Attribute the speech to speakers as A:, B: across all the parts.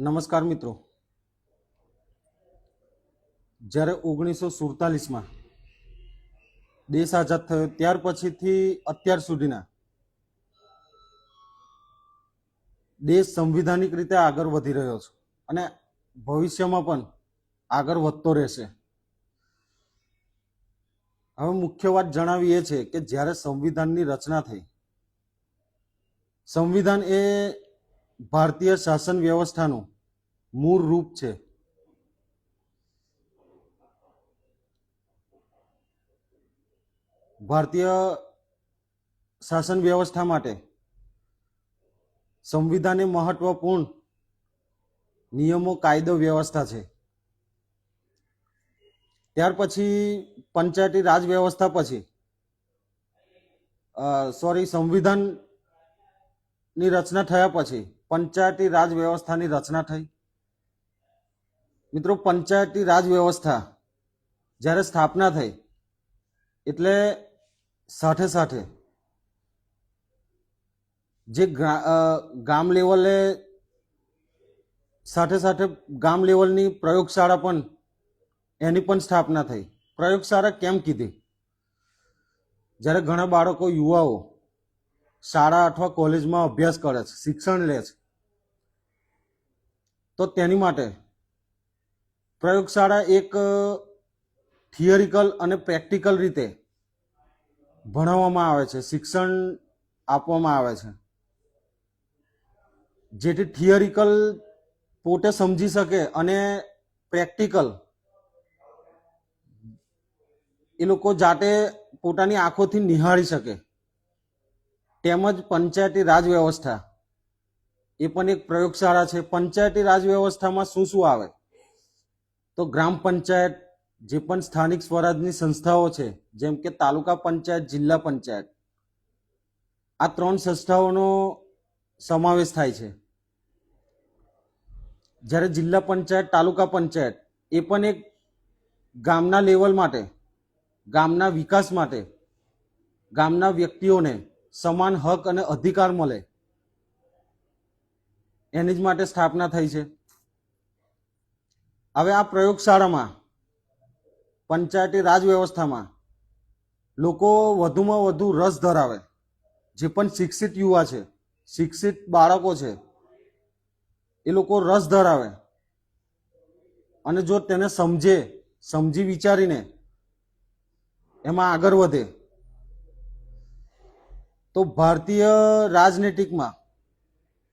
A: નમસ્કાર મિત્રો. જ્યારે ઓગણીસો સુડતાલીસમાં દેશ આઝાદ થયો, ત્યાર પછીથી અત્યાર સુધીના દેશ સંવિધાનિક રીતે આગળ વધી રહ્યો છે અને ભવિષ્યમાં પણ આગળ વધતો રહેશે. હવે મુખ્ય વાત જણાવી એ છે કે જ્યારે સંવિધાનની રચના થઈ, સંવિધાન એ ભારતીય શાસન વ્યવસ્થાનું મૂળ રૂપ છે. ભારતીય શાસન વ્યવસ્થા માટે સંવિધાને મહત્વપૂર્ણ નિયમો કાયદો વ્યવસ્થા છે. ત્યાર પછી પંચાયતી રાજ વ્યવસ્થા પછી સોરી સંવિધાનની રચના થયા પછી પંચાયતી રાજ વ્યવસ્થાની રચના થઈ. મિત્રો, પંચાયતી રાજ વ્યવસ્થા જ્યારે સ્થાપના થઈ, એટલે સાથે સાથે જે ગામ લેવલે સાથે સાથે ગામ લેવલની પ્રયોગશાળા પણ એની પણ સ્થાપના થઈ. પ્રયોગશાળા કેમ કીધી? જ્યારે ઘણા બાળકો, યુવાઓ શાળા અથવા કોલેજમાં અભ્યાસ કરે છે, શિક્ષણ લે છે તો તેની માટે પ્રયોગશાળા એક થિયરિકલ અને પ્રેક્ટિકલ રીતે ભણાવવામાં આવે છે, શિક્ષણ આપવામાં આવે છે. જેથી થિયરિકલ પોતે સમજી શકે અને પ્રેક્ટિકલ એ લોકો જાતે પોતાની આંખોથી નિહાળી શકે. તેમજ પંચાયતી રાજ વ્યવસ્થા એ પણ એક પ્રયોગશાળા છે. પંચાયતી રાજ વ્યવસ્થામાં શું શું આવે? તો ગ્રામ પંચાયત જે પણ સ્થાનિક સ્વરાજની સંસ્થાઓ છે, જેમ કે તાલુકા પંચાયત, જિલ્લા પંચાયત, આ ત્રણ સંસ્થાઓનો સમાવેશ થાય છે. જ્યારે જિલ્લા પંચાયત, તાલુકા પંચાયત એ પણ એક ગામના લેવલ માટે, ગામના વિકાસ માટે, ગામના વ્યક્તિઓને સમાન હક અને અધિકાર મળે એની જ માટે સ્થાપના થઈ છે. હવે આ પ્રયોગશાળામાં, પંચાયતી રાજ વ્યવસ્થામાં, લોકો વધુમાં વધુ રસ ધરાવે, જે પણ શિક્ષિત યુવા છે, શિક્ષિત બાળકો છે, એ લોકો રસ ધરાવે. અને જો તેને સમજે, સમજી વિચારીને એમાં આગળ વધે, તો ભારતીય રાજનીતિકમાં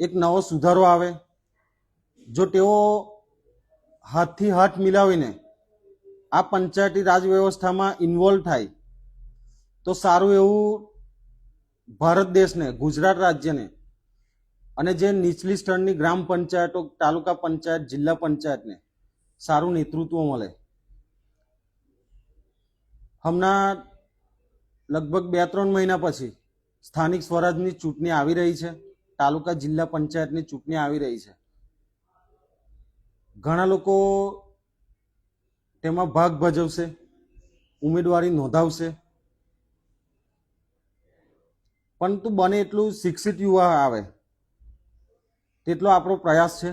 A: એક નવો સુધારો આવે. જો તેઓ હાથથી હાથ મિલાવીને આ પંચાયતી રાજ વ્યવસ્થામાં ઇન્વોલ્વ થાય, તો સારું એવું ભારત દેશને, ગુજરાત રાજ્યને અને જે નીચલી સ્તરની ગ્રામ પંચાયતો, તાલુકા પંચાયત, જિલ્લા પંચાયતને સારું નેતૃત્વ મળે. હમણાં લગભગ બે ત્રણ મહિના પછી સ્થાનિક સ્વરાજની ચૂંટણી આવી રહી છે. તાલુકા જિલ્લા પંચાયતની ચૂંટણી આવી રહી છે. ઘણા લોકો તેમાં ભાગ ભજવશે, ઉમેદવારી નોંધાવશે. પરંતુ બને એટલું શિક્ષિત યુવા આવે, તેટલો આપણો પ્રયાસ છે.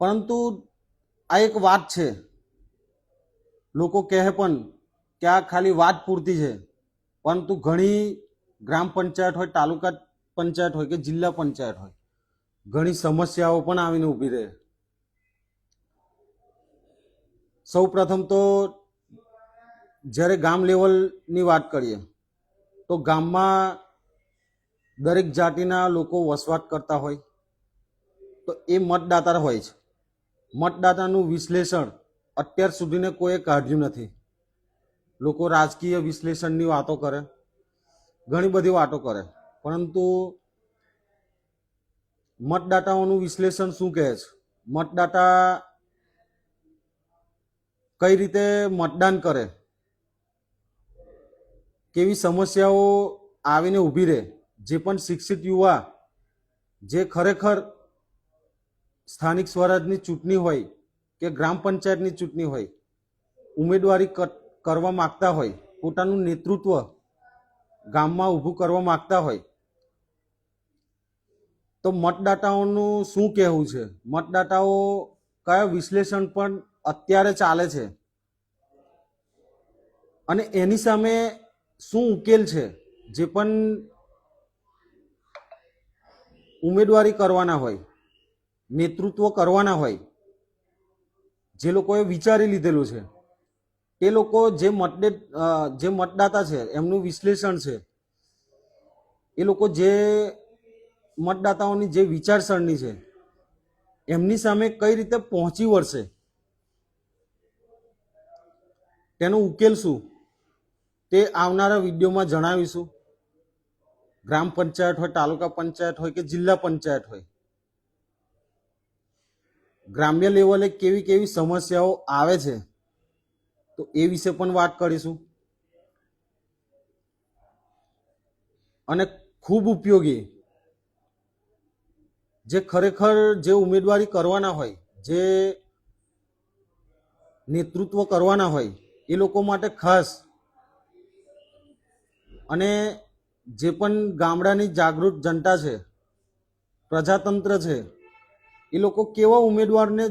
A: પરંતુ આ એક વાત છે. લોકો કહે પણ કે આ ખાલી વાત પૂરતી છે, પરંતુ ઘણી ગ્રામ પંચાયત હોય, તાલુકા પંચાયત હોય કે જિલ્લા પંચાયત હોય, ઘણી સમસ્યાઓ પણ આવીને ઊભી રહે. સૌ પ્રથમ તો જ્યારે ગામ લેવલની વાત કરીએ, તો ગામમાં દરેક જાતિના લોકો વસવાટ કરતા હોય, તો એ મતદાતા હોય છે. મતદાતાનું વિશ્લેષણ અત્યાર સુધીને કોઈએ કાઢ્યું નથી. લોકો રાજકીય વિશ્લેષણની વાતો કરે ઘણી બધી વાતો કરે. પરંતુ મતદાતાઓનું વિશ્લેષણ શું કહે છે? મતદાતા કઈ રીતે મતદાન કરે? કેવી સમસ્યાઓ આવીને ઊભી રહે? જે પણ શિક્ષિત યુવા, જે ખરેખર સ્થાનિક સ્વરાજની ચૂંટણી હોય કે ગ્રામ પંચાયતની ચૂંટણી હોય, ઉમેદવારી કરવા માગતા હોય, પોતાનું નેતૃત્વ ગામમાં ઊભું કરવા માગતા હોય, તો મતદાતાઓનું શું કહેવું છે? મતદાતાઓ કયા વિશ્લેષણ પણ અત્યારે ચાલે છે? અને એની સામે શું ઉકેલ છે જે પણ ઉમેદવારી કરવાના હોય, નેતૃત્વ કરવાના હોય, જે લોકોએ વિચારી લીધેલું છે? તે લોકો જે મતદે જે મતદાતા છે, એમનું વિશ્લેષણ છે, એ લોકો જે મતદાતાઓની જે વિચારસરણી છે, એમની સામે કઈ રીતે પહોંચી વળશે? તેનો ઉકેલ શું? તે આવનારા વિડીયોમાં જણાવીશું. ગ્રામ પંચાયત હોય, તાલુકા પંચાયત હોય કે જિલ્લા પંચાયત હોય. ગ્રામ્ય લેવલે કેવી કેવી સમસ્યાઓ આવે છે? તો એ વિશે પણ વાત કરીશું. અને ખૂબ ઉપયોગી. જે ખરેખર જે ઉમેદવારી કરવાના હોય, જે નેતૃત્વ કરવાના હોય, એ લોકો માટે ખાસ. અને જે પણ ગામડાની જાગૃત જનતા છે, પ્રજાતંત્ર છે, એ લોકો કેવા ઉમેદવારને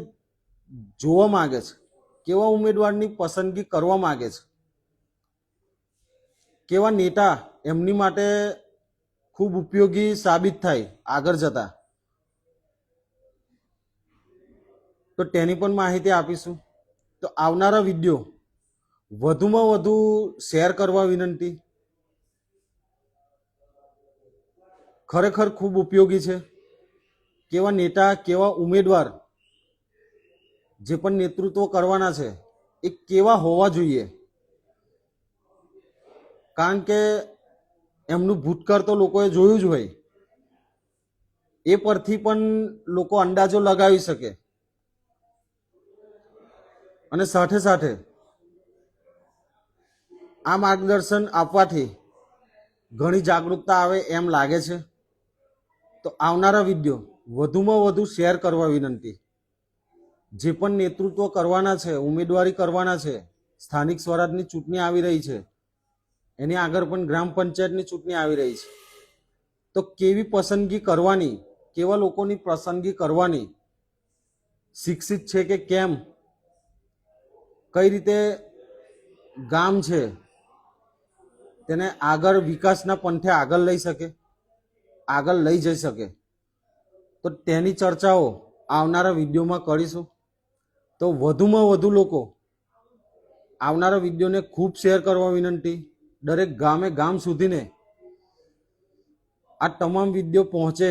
A: જોવા માગે છે? કેવા ઉમેદવારની પસંદગી કરવા માગે છે? કેવા નેતા એમની માટે ખૂબ ઉપયોગી સાબિત થાય આગળ જતા? તો તેની પણ માહિતી આપીશું. તો આવનારા વીડિયો વધુમાં વધુ શેર કરવા વિનંતી. ખરેખર ખૂબ ઉપયોગી છે. કેવા નેતા, કેવા ઉમેદવાર જે પણ નેતૃત્વ કરવાના છે, એ કેવા હોવા જોઈએ? કારણ કે એમનું ભૂતકાળ તો લોકોએ જોયું જ હોય. એ પરથી પણ લોકો અંદાજો લગાવી શકે. અને સાથે સાથે આ માર્ગદર્શન આપવાથી ઘણી જાગૃતતા આવે એમ લાગે છે. તો આવનારા વીડિયો વધુમાં વધુ શેર કરવા વિનંતી. જે પણ નેતૃત્વ કરવાના છે, ઉમેદવારી કરવાના છે, સ્થાનિક સ્વરાજની ચૂંટણી આવી રહી છે, એની આગળ પણ ગ્રામ પંચાયતની ચૂંટણી આવી રહી છે. તો કેવી પસંદગી કરવાની, કેવા લોકોની પસંદગી કરવાની, શિક્ષિત છે કે કેમ, કઈ રીતે ગામ છે, તેને આગળ વિકાસના પંથે આગળ લઈ શકે, આગળ લઈ જઈ શકે. તો તેની ચર્ચાઓ આવનારા વિડીયોમાં કરીશું. તો વધુમાં વધુ લોકો આવનારા વિડીયોને ખૂબ શેર કરવા વિનંતી. દરેક ગામે ગામ સુધીને આ તમામ વીડિયો પહોંચે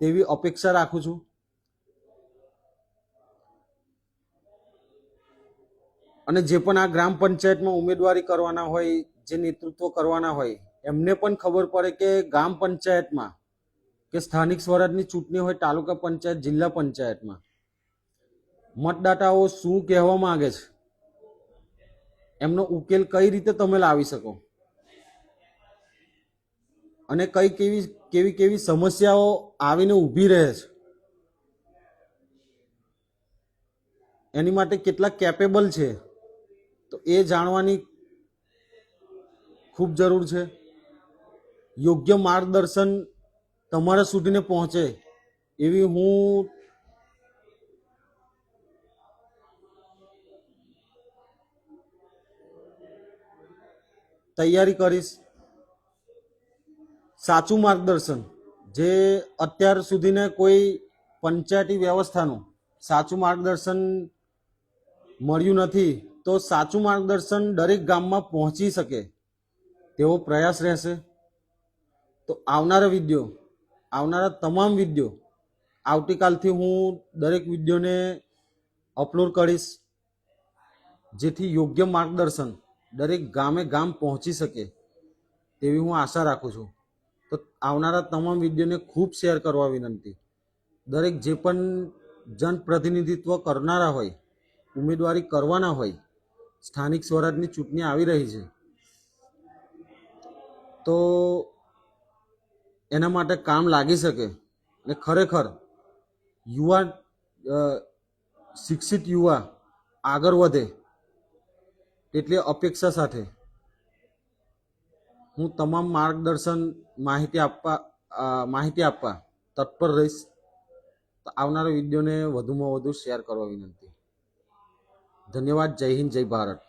A: તેવી અપેક્ષા રાખું છું. અને જે પણ આ ગ્રામ પંચાયતમાં ઉમેદવારી કરવાના હોય, જે નેતૃત્વ કરવાના હોય, એમને પણ ખબર પડે કે ગ્રામ પંચાયતમાં કે સ્થાનિક સ્વરાજની ચૂંટણી હોય તાલુકા પંચાયત, જિલ્લા પંચાયતમાં. મતદાતાઓ શું કહેવા માંગે છે? એમનો ઉકેલ કઈ રીતે તમે લાવી શકો? અને કઈ કેવી કેવી કેવી સમસ્યાઓ આવીને ઊભી રહે છે? એની માટે કેટલા કેપેબલ છે. તો એ જાણવાની ખૂબ જરૂર છે. યોગ્ય માર્ગદર્શન તમારા સુધીને પહોંચે એવી હું તૈયારી કરીશ. સાચું માર્ગદર્શન. જે અત્યાર સુધીને કોઈ પંચાયતી વ્યવસ્થાનું સાચું માર્ગદર્શન મળ્યું નથી, તો સાચું માર્ગદર્શન દરેક ગામમાં પહોંચી શકે તેવો પ્રયાસ રહેશે. તો આવનારા વીડિયો, આવનારા તમામ વીડિયો આવતીકાલથી હું દરેક વિડીયોને અપલોડ કરીશ, જેથી યોગ્ય માર્ગદર્શન દરેક ગામે ગામ પહોંચી શકે તેવી હું આશા રાખું છું. તો આવનારા તમામ વિડીયોને ખૂબ શેર કરવા વિનંતી. દરેક જે પણ જનપ્રતિનિધિત્વ કરનારા હોય, ઉમેદવારી કરવાના હોય, સ્થાનિક સ્વરાજની ચૂંટણી આવી રહી છે. તો એના માટે કામ લાગી શકે અને ખરેખર યુવા શિક્ષિત યુવા આગળ વધે તેટલી અપેક્ષા સાથે. હું તમામ માર્ગદર્શન માહિતી આપવા માહિતી આપવા તત્પર રહીશ. તો આવનારા વિડીયોને વધુમાં વધુ શેર કરવા વિનંતી. ધન્યવાદ. જય હિન્દ, જય ભારત.